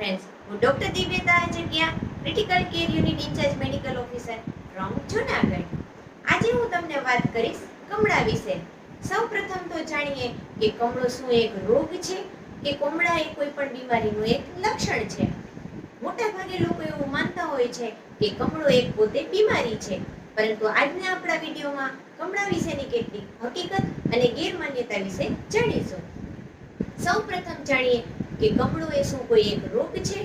Friends હું doctor Divyata Jagya critical care unit incharge medical officer from Junagadh આજે હું તમને વાત કરીશ કમળા વિશે. સૌ પ્રથમ તો જાણીએ કે કમળો શું એક રોગ છે, કે કમળા એ કોઈ પણ બીમારીનું એક લક્ષણ છે. મોટા ભાગે લોકો એવું માનતા હોય છે કે કમળો એક પોતે બીમારી છે, પરંતુ આજના આપણા વિડીયોમાં કમળા વિશેની કેટલીક હકીકત અને ગેરમાન્યતા વિશે જાણીશું. સૌ પ્રથમ જાણીએ કે કમળો એ શું કોઈ એક રોગ છે?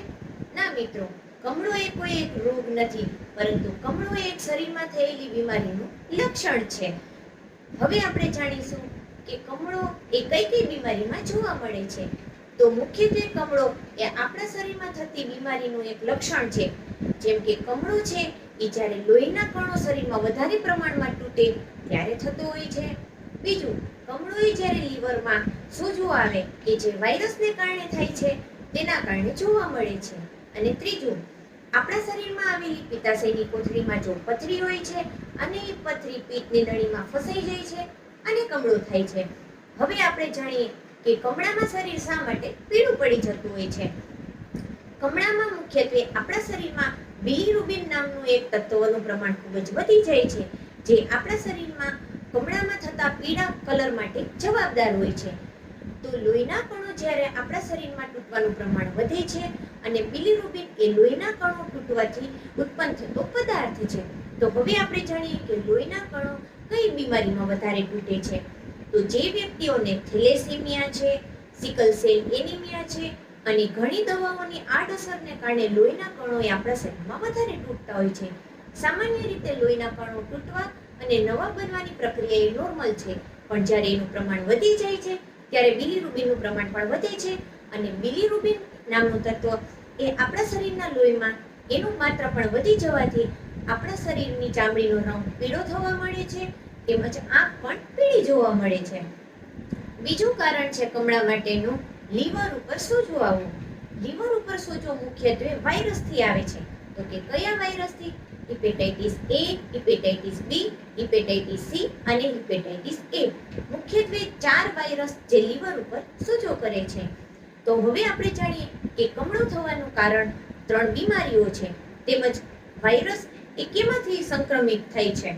ના મિત્રો કમળો એ કોઈ એક રોગ નથી, પરંતુ કમળો એ એક શરીરમાં થયેલી બીમારીનું લક્ષણ છે. હવે આપણે જાણીશું કે કમળો એ કઈ કઈ બીમારીમાં જોવા મળે છે. તો મુખ્યત્વે કમળો એ આપણા શરીરમાં થતી બીમારીનું એક લક્ષણ છે. જેમ કે કમળો છે, એ જ્યારે લોહીના કણો શરીરમાં વધારે પ્રમાણમાં તૂટે, ત્યારે થતો હોય છે. બીજું કમળો એ જ્યારે લીવરમાં સોજો આવે, કે જે વાયરસને કારણે થાય છે, તેના કારણે જોવા મળે છે. અને ત્રીજું, આપણા શરીરમાં આવેલી પિત્તાશયની કોથળીમાં જો પથરી હોય છે, અને એ પથરી પિત્તની નળીમાં ફસાઈ જાય છે અને કમળો થાય છે. હવે આપણે જાણીએ કે કમળામાં શરીર શા માટે પીળું પડી જતું હોય છે. કમળામાં મુખ્યત્વે આપણા શરીરમાં બિલીરુબિન નામનું એક તત્વનું પ્રમાણ ખૂબ જ વધી જાય છે, જે આપણા શરીરમાં કમળામાં થતા પીળા કલર માટે જવાબદાર હોય છે. તો લોહીના કણો જ્યારે આપણા શરીરમાં તૂટવાનું પ્રમાણ વધે છે અને બિલીરુબિન એ લોહીના કણો તૂટવાથી ઉત્પન્ન થતો પદાર્થ છે, તો હવે આપણે જાણીએ કે લોહીના કણો કઈ બીમારીમાં વધારે તૂટે છે. તો જે વ્યક્તિઓને થેલેસેમિયા છે, સિકલ સેલ એનિમિયા છે અને ઘણી દવાઓની આડઅસરને કારણે લોહીના કણો એ આપણા શરીરમાં વધારે તૂટતા હોય છે. સામાન્ય રીતે લોહીના કણો તૂટવા અને નવા બનવાની પ્રક્રિયા એ નોર્મલ છે. પણ જ્યારે એનું પ્રમાણ વધી જાય છે, ત્યારે બિલીરુબિનનું પ્રમાણ પણ વધે છે અને બિલીરુબિન નામનું તત્વ એ આપણા શરીરના લોહીમાં એનું માત્રા પણ વધી જવાથી આપણા શરીરની ચામડીનો રંગ પીળો થવા મળે છે, તેમજ આંખ પણ પીળી જોવા મળે છે. બીજું કારણ છે કમળા માટેનું લીવર ઉપર સોજો આવવું. લીવર ઉપર સોજો મુખ્યત્વે વાયરસથી આવે છે. તો કે કયા વાયરસથી? Hepatitis A, hepatitis B, hepatitis C અને હિપેટાઇટિસ એ. મુખ્યત્વે ચાર વાયરસ જે લીવર ઉપર સોજો કરે છે. તો હવે આપણે જાણીએ કે કમળો થવાનું કારણ ત્રણ બીમારીઓ છે, તેમજ વાયરસ એ કેમાંથી સંક્રમિત થાય છે.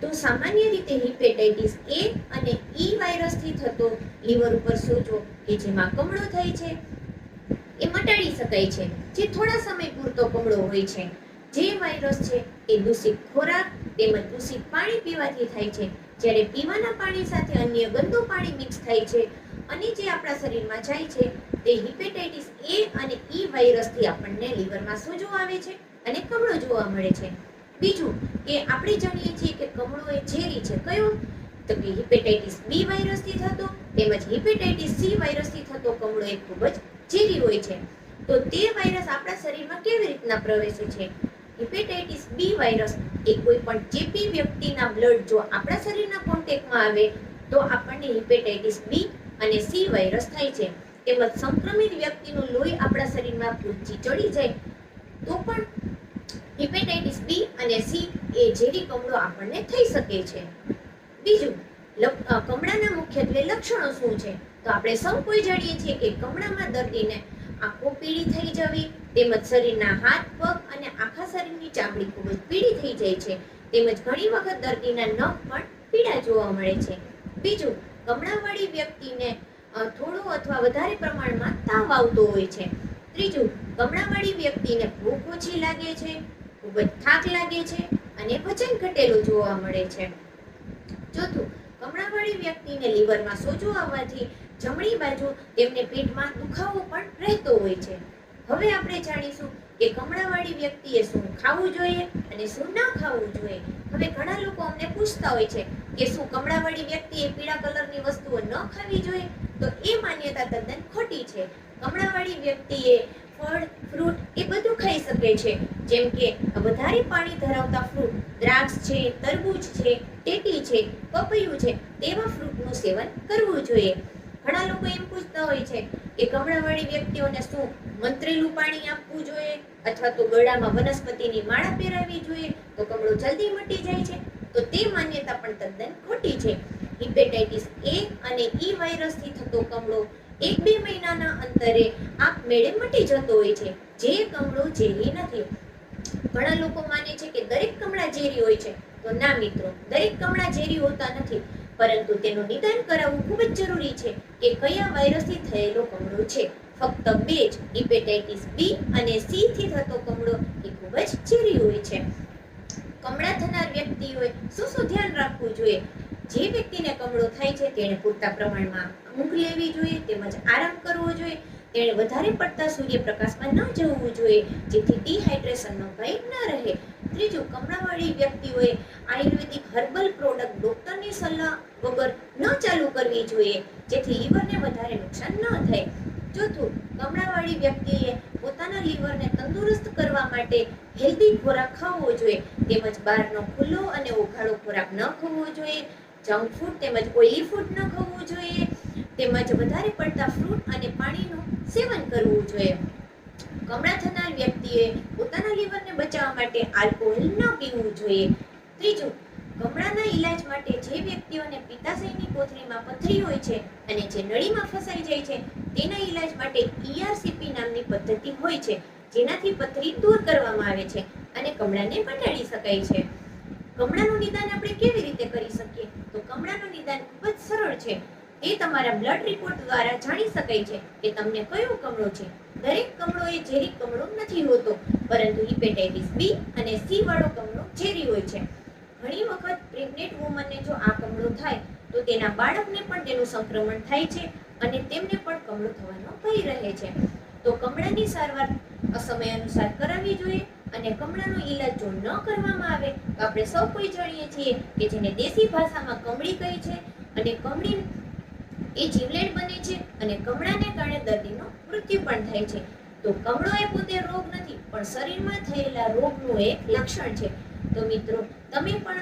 તો સામાન્ય રીતે હિપેટાઇટિસ એ અને ઈ વાયરસથી થતો લીવર ઉપર સોજો કે જેમાં કમળો થાય છે, એ મટાડી શકાય છે, જે થોડા સમય પૂરતો કમળો હોય છે. જે વાયરસ છે, એ દૂષિત ખોરાક તેમજ દૂષિત પાણી પીવાથી થાય છે. જ્યારે પીવાના પાણી સાથે અન્ય ગંદુ પાણી મિક્સ થાય છે અને જે આપણા શરીરમાં જાય છે, તે હિપેટાઇટિસ એ અને ઈ વાયરસથી આપણને લીવરમાં સોજો આવે છે અને કમળો જોવા મળે છે. બીજું કે આપણે જાણીએ છીએ કે કમળો એ ઝેરી છે. કયો? તો કે હિપેટાઇટિસ બી વાયરસથી થતો તેમજ હિપેટાઇટિસ સી વાયરસથી થતો કમળો એ ખૂબ જ ઝેરી હોય છે. તો તે વાયરસ આપણા શરીરમાં કેવી રીતના પ્રવેશે છે? હિપેટાઇટિસ બી વાયરસ એ કોઈ પણ ચેપી વ્યક્તિના બ્લડ જો આપણા શરીરના કોન્ટેક્ટમાં આવે, તો આપણને હિપેટાઇટિસ બી અને સી વાયરસ થાય છે. તેમજ સંક્રમિત વ્યક્તિનું લોહી આપણા શરીરમાં પૂરથી ચડી જાય, તો પણ હિપેટાઇટિસ બી અને સી એ ઝેરી કમળો આપણને થઈ શકે છે. બીજું કમળાના મુખ્યત્વે લક્ષણો શું છે? તો આપણે સૌ કોઈ જાણીએ છીએ કે કમળામાં દર્દીને આંખો પીળી થઈ જવી, તેમજ શરીરના હાથ, પગ અને આખા શરીરની ચામડી ખૂબ જ પીળી થઈ જાય છે. તેમજ ઘણી વખત દર્દીના નખ પણ પીળા જોવા મળે છે. બીજું કમળાવાળી વ્યક્તિને થોડો અથવા વધારે પ્રમાણમાં તાવ આવતો હોય છે. ત્રીજું કમળાવાળી વ્યક્તિને ભૂખ ઓછી લાગે છે, ખૂબ જ થાક લાગે છે અને વજન ઘટેલું જોવા મળે છે. ચોથું કમળાવાળી વ્યક્તિને લીવરમાં સોજો આવવાથી જમણી બાજુ તેમને પેટમાં દુખાવો પણ રહેતો હોય છે. હવે આપણે જાણીશું કે કમળાવાળી વ્યક્તિએ શું ખાવું જોઈએ અને શું ના ખાવું જોઈએ. હવે ઘણા લોકો અમને પૂછતા હોય છે કે શું કમળાવાળી વ્યક્તિએ પીળા કલરની વસ્તુઓ ન ખાવી જોઈએ? તો એ માન્યતા તદ્દન ખોટી છે. કમળાવાળી વ્યક્તિએ ફળ, ફ્રૂટ એ બધું ખાઈ શકે છે. જેમ કે વધારે પાણી ધરાવતા ફ્રૂટ, દ્રાક્ષ છે, તરબૂચ છે, ટેટી છે, પપૈયું છે, તેવા ફ્રૂટનું સેવન કરવું જોઈએ. ઘણા લોકો એમ પૂછતા હોય છે કે કમળાવાળી વ્યક્તિઓને શું મંત્રેલું પાણી આપવું જોઈએ અથવા તો ગળામાં વનસ્પતિની માળા પહેરાવી જોઈએ? તો કમળો જલ્દી મટી જાય છે. તો તે માન્યતા પણ તદ્દન ખોટી છે. હિપેટાઇટિસ એ અને ઈ વાયરસથી થતો કમળો એક બે મહિનાના અંતરે આપમેળે મટી જતો હોય છે. જે કમળો ઝેરી નથી. ઘણા લોકો માને છે કે દરેક કમળા ઝેરી હોય છે. તો ના મિત્રો, દરેક કમળા ઝેરી હોતા નથી. પરંતુ તેનું નિદાન કરાવવું ખૂબ જ જરૂરી છે કે કયા વાયરસથી થયેલો કમળો છે. ફક્ત બે જ, હિપેટાઇટિસ બી અને સી થી થતો કમળો એ ખૂબ જ ઝેરી હોય છે. કમળા થનાર વ્યક્તિઓએ શું શું ધ્યાન રાખવું જોઈએ? જે વ્યક્તિને કમળો થાય છે તેણે પૂરતા પ્રમાણમાં ઊંઘ લેવી જોઈએ, તેમજ આરામ કરવો જોઈએ, તેણે વધારે પડતા સૂર્યપ્રકાશમાં ન જવું જોઈએ, જેથી ડિહાઇડ્રેશનનો ભય ન રહે. ત્રીજું કમળાવાળી વ્યક્તિઓએ આયુર્વેદિક હર્બલ પ્રોડક્ટ ડોક્ટરની સલાહ વગર ન ચાલુ કરવી જોઈએ, જેથી લીવરને વધારે નુકસાન ન થાય. ચોથું, કમળાવાળી વ્યક્તિએ પોતાના લીવરને તંદુરસ્ત કરવા માટે હેલ્ધી ખોરાક ખાવો જોઈએ, તેમજ બહારનો ખુલ્લો અને ઓઘાળો ખોરાક ન ખાવો જોઈએ, જંક ફૂડ તેમજ ઓઇલી ફૂડ ન ખાવું જોઈએ, તેમજ વધારે પડતા ફ્રૂટ અને પાણીનું સેવન કરવું જોઈએ. કમળા થનાર વ્યક્તિએ પોતાના લીવરને બચાવવા માટે આલ્કોહોલ ન પીવું જોઈએ. ત્રીજું કમળાના ઈલાજ માટે જે વ્યક્તિઓને પિત્તાશયની કોથળીમાં પથરી હોય છે અને જે નળીમાં ફસાઈ જાય છે, તેના ઈલાજ માટે ઈઆરસીપી નામની પદ્ધતિ હોય છે, જેનાથી પથરી દૂર કરવામાં આવે છે અને કમળાને મટાડી શકાય છે. કમળાનું નિદાન આપણે કેવી રીતે કરી શકીએ? તો કમળાનું નિદાન ખૂબ જ સરળ છે. તે તમારા બ્લડ રિપોર્ટ દ્વારા જાણી શકાય છે કે તમને કયો કમળો છે. દરેક કમળો એ ઝેરી કમળો નથી હોતો, પરંતુ હિપેટાઇટિસ બી અને સી વાળો કમળો ઝેરી હોય છે. ઘણી વખત પ્રેગ્નેન્ટ વુમનને જો આ કમળો થાય, તો તેના બાળકને પણ તેનું સંક્રમણ થાય છે અને તેમને પણ કમળો થવાનો ભય રહે છે. તો કમળાની સારવાર સમય અનુસાર કરાવવી જોઈએ અને કમળાનો ઈલાજ જો ન કરવામાં આવે, તો આપણે સૌ કોઈ જાણીએ છીએ કે જેને દેશી ભાષામાં કમળી કહે છે અને કમળી એ જીવલેણ બને છે અને કમળાને કારણે દર્દીનું મૃત્યુ પણ થાય છે. તો કમળો એ પોતે રોગ નથી, પણ શરીરમાં થયેલા રોગનું એક લક્ષણ છે. તો મિત્રો, તમે પણ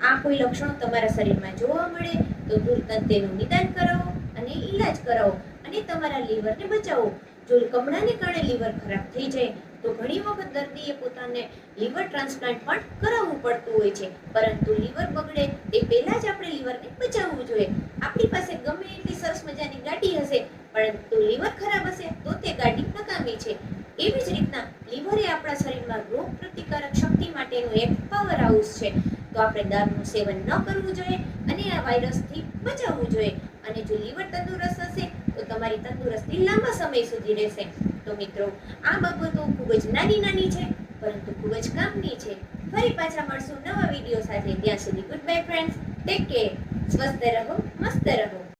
આ કોઈ લક્ષણો તમારા શરીરમાં જોવા મળે, તો તુરંત તેનું નિદાન કરાવો અને ઈલાજ કરાવો અને તમારા લીવરને બચાવો. જો કમળાને કારણે લીવર ખરાબ થઈ જાય તો ઘણી વખત દર્દીએ પોતાને લીવર ટ્રાન્સપ્લાન્ટ પણ કરાવવું પડતું હોય છે. પરંતુ લીવર બગડે તે પહેલાં જ આપણે લીવરને બચાવવું જોઈએ. આપણી પાસે ગમે એટલી સરસ મજાની ગાડી હશે, પરંતુ લીવર ખરાબ હશે તો તે ગાડી નકામી છે. એવી જ રીતના લીવર એ આપણા શરીરમાં રોગ પ્રતિકારક શક્તિ માટેનું એક પાવર હાઉસ છે. તો આપણે દારૂનું સેવન ન કરવું જોઈએ અને આ વાયરસથી બચાવવું જોઈએ. અને જો લીવર તંદુરસ્ત હશે, તો તમારી તંદુરસ્તી લાંબા સમય સુધી રહેશે. તો મિત્રો, આ બાબતો ખૂબ જ નાની નાની છે, પરંતુ ખૂબ જ કામની છે. ફરી પાછા મળશું નવા વીડિયો સાથે. ત્યાં સુધી good bye friends take care સ્વસ્થ રહો, મસ્ત રહો.